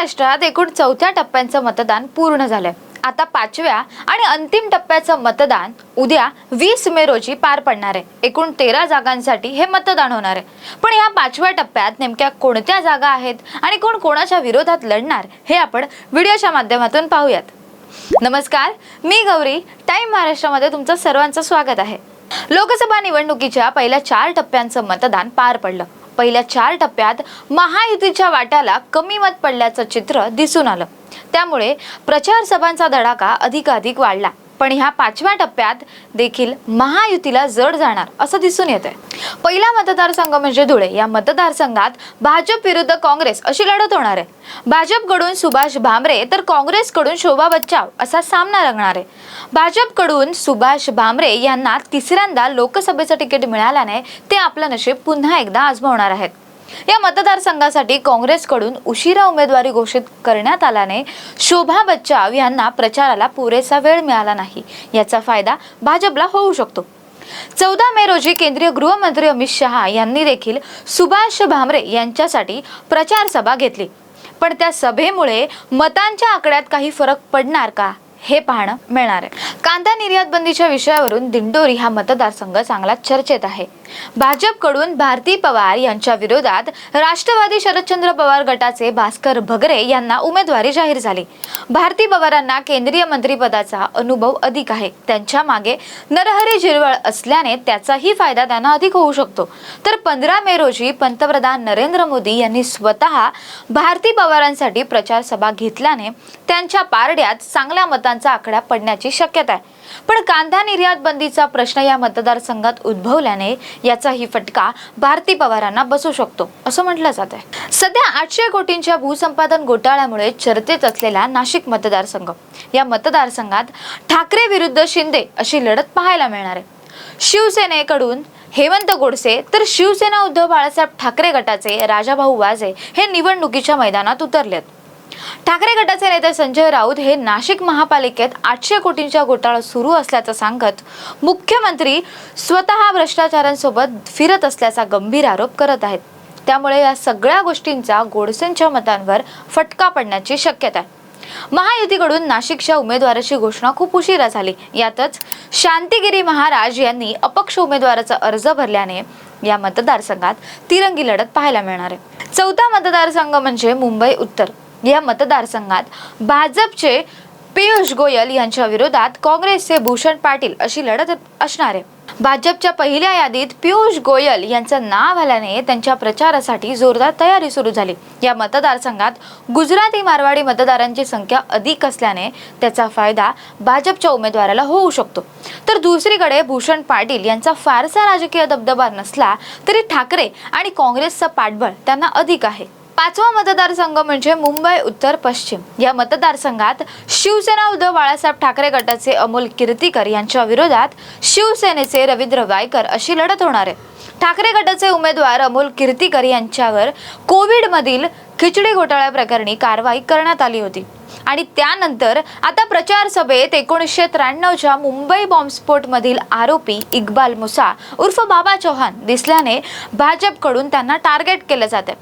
महाराष्ट्रात एकूण चौथ्या टप्प्यांचं मतदान पूर्ण झालंय. आता पाचव्या आणि अंतिम टप्प्याचं मतदान उद्या वीस मे रोजी पार पडणार आहे. एकूण तेरा जागांसाठी हे मतदान होणार आहे. पण या पाचव्या टप्प्यात नेमक्या कोणत्या जागा आहेत आणि कोण कोणाच्या विरोधात लढणार हे आपण व्हिडिओच्या माध्यमातून पाहूयात. नमस्कार मी गौरी. टाइम महाराष्ट्रामध्ये तुमचं सर्वांचं स्वागत आहे. लोकसभा निवडणुकीच्या पहिल्या चार टप्प्यांचं मतदान पार पडलं. पहिल्या चार टप्प्यात महायुतीच्या वाट्याला कमी मत पडल्याचं चित्र दिसून आलं. त्यामुळे प्रचार सभांचा धडाका अधिकाधिक वाढला. पण ह्या पाचव्या टप्प्यात देखील महायुतीला जड जाणार असं दिसून येत आहे पहिला मतदारसंघ म्हणजे धुळे. या मतदारसंघात भाजप विरुद्ध काँग्रेस अशी लढत होणार आहे. भाजपकडून सुभाष भामरे तर काँग्रेसकडून शोभा बच्चाव असा सामना रंगणार आहे. भाजपकडून सुभाष भामरे यांना तिसऱ्यांदा लोकसभेचं तिकीट मिळाल्याने ते आपलं नशीब पुन्हा एकदा आजमावणार आहेत. या मतदारसंघासाठी काँग्रेसकडून उशिरा उमेदवारी घोषित करण्यात आल्याने शोभा बच्चाव यांना प्रचाराला पुरेसा वेळ मिळाला नाही. याचा फायदा भाजपला होऊ शकतो. चौदा मे रोजी केंद्रीय गृहमंत्री अमित शहा यांनी देखील सुभाष भामरे यांच्यासाठी प्रचार सभा घेतली. पण त्या सभेमुळे मतांच्या आकड्यात काही फरक पडणार का हे पाहणं मिळणार आहे. कांदा निर्यात बंदीच्या विषयावरून दिंडोरी हा मतदारसंघ चांगला चर्चेत आहे. भाजपकडून भारती पवार यांच्या विरोधात राष्ट्रवादी शरदचंद्र पवार गटाचे भास्कर भगरे यांना उमेदवारी जाहीर झाली. भारती पवारांना केंद्रीय मंत्रीपदाचा अनुभव अधिक आहे. त्यांच्या मागे नरहरी झिरवळ असल्याने त्याचाही फायदा त्यांना अधिक होऊ शकतो. तर पंधरा मे रोजी पंतप्रधान नरेंद्र मोदी यांनी स्वतः भारती पवारांसाठी प्रचार सभा घेतल्याने त्यांच्या पारड्यात चांगल्या मतांचा आकडा पडण्याची शक्यता आहे. पण कांदा निर्यात बंदीचा प्रश्न या मतदारसंघात उद्भवल्याने याचाही फटका भारती पवारांना बसू शकतो असं म्हटलं जात आहे. सध्या आठशे कोटींच्या भूसंपादन घोटाळ्यामुळे चर्चेत असलेला नाशिक मतदारसंघ. या मतदारसंघात ठाकरे विरुद्ध शिंदे अशी लढत पाहायला मिळणार आहे. शिवसेनेकडून हेमंत गोडसे तर शिवसेना उद्धव बाळासाहेब ठाकरे गटाचे राजाभाऊ वाजे हे निवडणुकीच्या मैदानात उतरलेत. ठाकरे गटाचे नेते संजय राऊत हे नाशिक महापालिकेत आठशे कोटींचा घोटाळा सुरू असल्याचं सांगत मुख्यमंत्री स्वतः भ्रष्टाचारांसोबत फिरत असल्याचा गंभीर आरोप करत आहेत. त्यामुळे या सगळ्या गोष्टींचा गोडसेंच्या मतांवर फटका पडण्याची शक्यता आहे. महायुतीकडून नाशिकच्या उमेदवाराची घोषणा खूप उशिरा झाली. यातच शांतिगिरी महाराज यांनी अपक्ष उमेदवाराचा अर्ज भरल्याने या मतदारसंघात तिरंगी लढत पाहायला मिळणार आहे. चौथा मतदारसंघ म्हणजे मुंबई उत्तर. या मतदारसंघात भाजपचे पियुष गोयल यांच्या विरोधात काँग्रेसचे भूषण पाटील अशी लढत असणार आहे. भाजपच्या पहिल्या यादीत पियुष गोयल यांचं नाव आल्याने त्यांच्या प्रचारासाठी जोरदार तयारी सुरू झाली. या मतदारसंघात गुजराती मारवाडी मतदारांची संख्या अधिक असल्याने त्याचा फायदा भाजपच्या उमेदवाराला होऊ शकतो. तर दुसरीकडे भूषण पाटील यांचा फारसा राजकीय दबदबा नसला तरी ठाकरे आणि काँग्रेसचा पाठबळ त्यांना अधिक आहे. पाचवा मतदारसंघ म्हणजे मुंबई उत्तर पश्चिम. या मतदारसंघात शिवसेना उद्धव बाळासाहेब ठाकरे गटाचे अमोल कीर्तीकर यांच्या विरोधात शिवसेनेचे रवींद्र वायकर अशी लढत होणार आहे. ठाकरे गटाचे उमेदवार अमोल कीर्तीकर यांच्यावर कोविडमधील खिचडी घोटाळ्या प्रकरणी कारवाई करण्यात आली होती. आणि त्यानंतर आता प्रचार सभेत एकोणीसशे त्र्याण्णवच्या मुंबई बॉम्बस्फोटमधील आरोपी इक्बाल मुसा उर्फ बाबा चौहान दिसल्याने भाजपकडून त्यांना टार्गेट केलं जाते.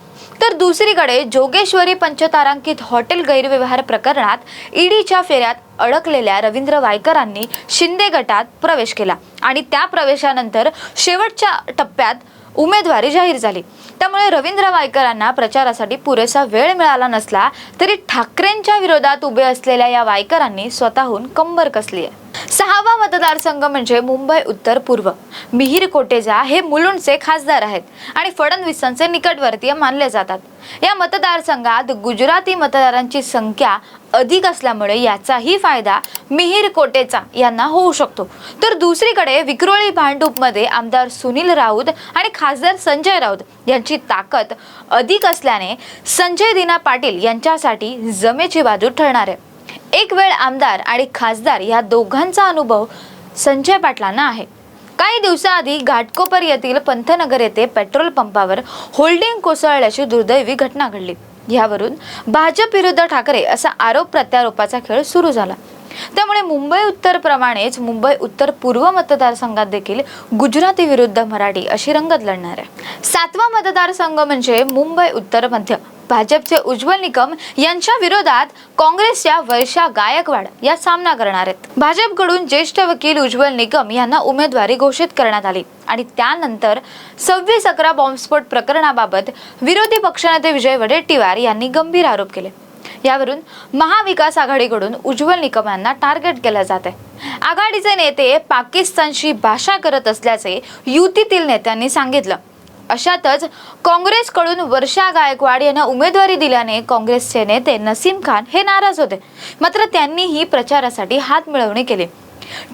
तर दुसरीकडे जोगेश्वरी पंचतारांकित हॉटेल गैरव्यवहार प्रकरणात ईडीच्या फेऱ्यात अडकलेल्या रवींद्र वायकरांनी शिंदे गटात प्रवेश केला आणि त्या प्रवेशानंतर शेवटच्या टप्प्यात उमेदवारी जाहीर झाली. त्यामुळे रवींद्र वायकरांना प्रचारासाठी पुरेसा वेळ मिळाला नसला तरी ठाकरेंच्या विरोधात उभे असलेल्या या वायकरांनी स्वतःहून कंबर कसली आहे? सहावा मतदारसंघ म्हणजे मुंबई उत्तर पूर्व. मिहीर कोटेजा हे मुलुंडचे खासदार आहेत आणि फडणवीसांचे निकटवर्तीय मानले जातात. या मतदारसंघात गुजराती मतदारांची संख्या अधिक असल्यामुळे याचाही फायदा मिहीर कोटेचा यांना होऊ शकतो. तर दुसरीकडे विक्रोळी भांडूपमध्ये आमदार सुनील राऊत आणि खासदार संजय राऊत यांची ताकद अधिक असल्याने संजय दिना पाटील यांच्यासाठी जमेची बाजू ठरणार आहे. एक वेळ आमदार आणि खासदार या दोघांचा अनुभव संजय पाटलांना आहे. काही दिवसाआधी घाटकोपर येथील पंथनगर येथे पेट्रोल पंपावर होल्डिंग कोसळल्याची दुर्दैवी घटना घडली. यावरून भाजप विरुद्ध ठाकरे असा आरोप प्रत्यारोपाचा खेळ सुरू झाला. त्यामुळे मुंबई उत्तर प्रमाणेच मुंबई उत्तर पूर्व मतदारसंघात देखील गुजराती विरुद्ध मराठी अशी रंगत लढणार आहे सातवा मतदारसंघ म्हणजे मुंबई उत्तर मध्य. भाजपचे उज्ज्वल निकम यांच्या विरोधात काँग्रेसच्या वर्षा गायकवाड या सामना करणार आहेत. भाजपकडून ज्येष्ठ वकील उज्ज्वल निकम यांना उमेदवारी घोषित करण्यात आली. आणि त्यानंतर सव्वीस अकरा बॉम्बस्फोट प्रकरणाबाबत विरोधी पक्षनेते विजय वडेट्टीवार यांनी गंभीर आरोप केले. यावरून महाविकास आघाडीकडून उज्ज्वल निकम यांना टार्गेट केलं जात आहे. आघाडीचे नेते पाकिस्तानशी भाषा करत असल्याचे युतीतील नेत्यांनी सांगितलं. अशातच काँग्रेसकडून वर्षा गायकवाड यांना उमेदवारी दिल्याने काँग्रेसचे नेते नसीम खान हे नाराज होते. मात्र त्यांनीही प्रचारासाठी हात मिळवणे केले.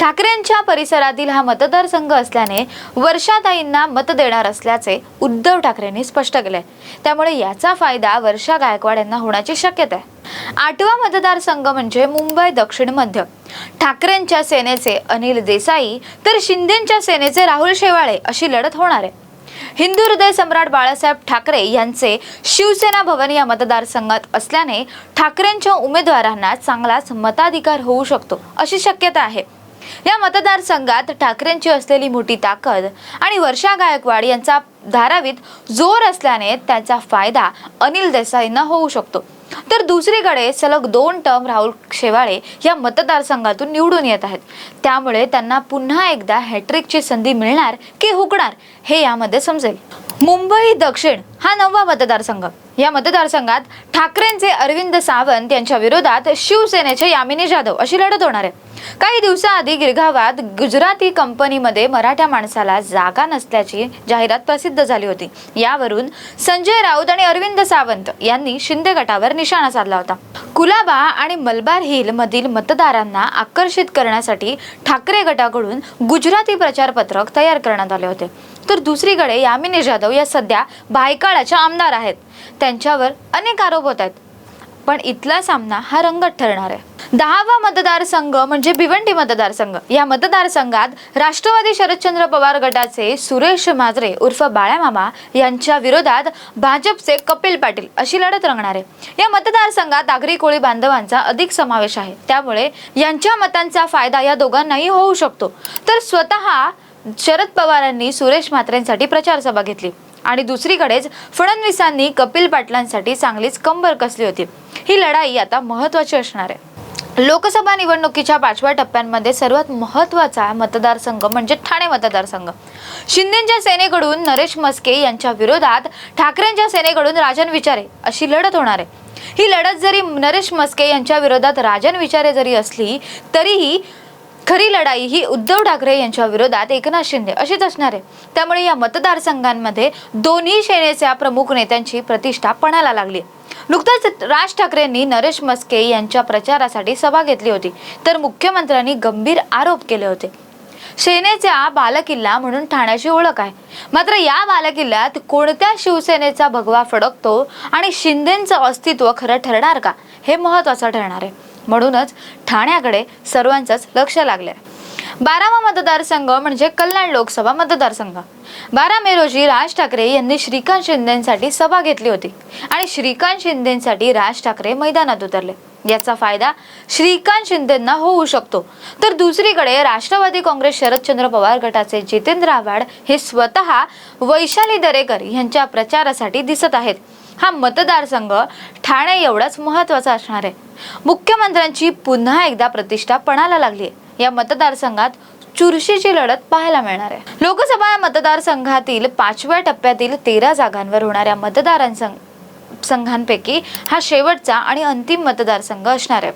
ठाकरेंच्या परिसरातील हा मतदारसंघ असल्याने वर्षाताईंना मत देणार असल्याचे उद्धव ठाकरेंनी स्पष्ट केले. त्यामुळे याचा फायदा वर्षा गायकवाड यांना होण्याची शक्यता आहे. आठवा मतदारसंघ म्हणजे मुंबई दक्षिण मध्य. ठाकरेंच्या सेनेचे अनिल देसाई तर शिंदेच्या सेनेचे राहुल शेवाळे अशी लढत होणार आहे. हिंदू हृदय सम्राट बाळासाहेब ठाकरे यांचे शिवसेना भवन या मतदारसंघात असल्याने ठाकरेंच्या उमेदवारांना चांगलाच मताधिकार होऊ शकतो अशी शक्यता आहे. या मतदारसंघात ठाकरेंची असलेली मोठी ताकद आणि वर्षा गायकवाड यांचा धारावीत जोर असल्याने त्याचा फायदा अनिल देसाईंना होऊ शकतो. तर दुसरीकडे सलग दोन टर्म राहुल शेवाळे या मतदारसंघातून निवडून येत आहेत. त्यामुळे त्यांना पुन्हा एकदा हॅट्रिकची संधी मिळणार की हुकणार हे यामध्ये समजेल. मुंबई दक्षिण हा नववा मतदारसंघ. या मतदारसंघात ठाकरेंचे अरविंद सावंत यांच्या विरोधात शिवसेनेचे यामिनी जाधव अशी लढत होणार आहे. काही दिवसाआधी गिरगावात गुजराती कंपनीमध्ये मराठा माणसाला जागा नसल्याची जाहिरात प्रसिद्ध झाली होती. यावरून संजय राऊत आणि अरविंद सावंत यांनी शिंदे गटावर निशाणा साधला होता. कुलाबा आणि मलबार हिल मधील मतदारांना आकर्षित करण्यासाठी ठाकरे गटाकडून गुजराती प्रचारपत्रक तयार करण्यात आले होते. तर दुसरीकडे यामिनी जाधव या सध्या भायकाळाच्या आमदार आहेत. त्यांच्यावर अनेक आरोप होत आहेत. पण इथला सामना हा रंगत ठरणार आहे. दहावा मतदारसंघ म्हणजे भिवंडी मतदारसंघ. या मतदारसंघात राष्ट्रवादी शरदचंद्र पवार गटाचे सुरेश माजरे उर्फ बाळ्यामामा यांच्या विरोधात भाजपचे कपिल पाटील अशी लढत रंगणार आहे. या मतदारसंघात आगरी कोळी बांधवांचा अधिक समावेश आहे. त्यामुळे यांच्या मतांचा फायदा या दोघांनाही होऊ शकतो. तर स्वतः शरद पवारांनी सुरेश म्हात्रेंसाठी प्रचार सभा घेतली. आणि दुसरीकडेच फडणवीसांनी कपिल पाटलांसाठी चांगलीच कंबर कसली होती. ही लढाई आता महत्वाची असणार आहे. लोकसभा निवडणुकीच्या पाचव्या टप्प्यांमध्ये सर्वात महत्त्वाचा मतदारसंघ म्हणजे ठाणे मतदारसंघ. शिंदेच्या सेनेकडून नरेश मस्के यांच्या विरोधात ठाकरेंच्या सेनेकडून राजन विचारे अशी लढत होणार आहे. ही लढत जरी नरेश मस्के यांच्या विरोधात राजन विचारे जरी असली तरीही खरी लढाई ही उद्धव ठाकरे यांच्या विरोधात एकनाथ शिंदे अशीच असणार आहे. त्यामुळे या मतदारसंघांमध्ये दोन्ही सेनेच्या प्रमुख नेत्यांची प्रतिष्ठा पणाला लागली. नुकताच राज ठाकरेंनी नरेश मस्के यांच्या प्रचारासाठी सभा घेतली होती. तर मुख्यमंत्र्यांनी गंभीर आरोप केले होते. सेनेचा बालकिल्ला म्हणून ठाण्याची ओळख आहे. मात्र या बालकिल्ल्यात कोणत्या शिवसेनेचा भगवा फडकतो आणि शिंदेचं अस्तित्व खरं ठरणार का हे महत्वाचं ठरणार आहे. म्हणूनच ठाण्याकडे सर्वांचंच लक्ष लागलंय. बारावा मतदारसंघ म्हणजे कल्याण लोकसभा मतदारसंघ. बारा मे रोजी राज ठाकरे यांनी श्रीकांत शिंदेसाठी सभा घेतली होती आणि श्रीकांत शिंदेसाठी राज ठाकरे मैदानात उतरले. याचा फायदा श्रीकांत शिंदेंना होऊ शकतो. तर दुसरीकडे राष्ट्रवादी काँग्रेस शरदचंद्र पवार गटाचे जितेंद्र आव्हाड हे स्वतः वैशाली दरेकर यांच्या प्रचारासाठी दिसत आहेत. हा मतदारसंघ ठाणे एवढाच महत्त्वाचा असणार आहे. मुख्यमंत्र्यांची पुन्हा एकदा प्रतिष्ठा पणाला लागली आहे या मतदारसंघात चुरशीची लढत पाहायला मिळणार आहे. लोकसभा या मतदारसंघातील पाचव्या टप्प्यातील तेरा जागांवर होणाऱ्या मतदारांसंघ संघांपैकी हा शेवटचा आणि अंतिम मतदारसंघ असणार आहे.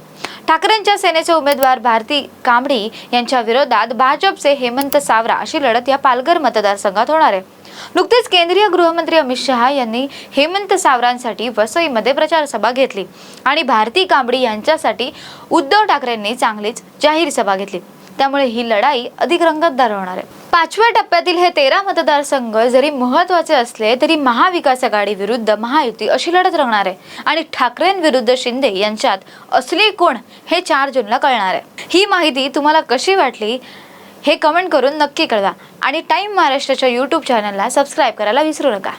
ठाकरेंच्या सेनेचे उमेदवार भारती कांबडी यांच्या विरोधात भाजपचे हेमंत सावरा अशी लढत या पालघर मतदारसंघात होणार आहे. नुकतेच केंद्रीय गृहमंत्री अमित शहा यांनी हेमंत सावरांसाठी वसईमध्ये प्रचार सभा घेतली आणि भारती कांबडी यांच्यासाठी उद्धव ठाकरेंनी चांगलीच जाहीर सभा घेतली. त्यामुळे ही लढाई अधिक रंगतदार होणार आहे. पाचव्या टप्प्यातील हे तेरा मतदारसंघ जरी महत्त्वाचे असले तरी महाविकास आघाडी विरुद्ध महायुती अशी लढत रंगणार आहे. आणि ठाकरेंविरुद्ध शिंदे यांच्यात असली कोण हे चार जूनला कळणार आहे. ही माहिती तुम्हाला कशी वाटली? हे कमेंट करून नक्की कळवा. आणि टाईम महाराष्ट्राच्या यूट्यूब चॅनलला सबस्क्राईब करायला विसरू नका.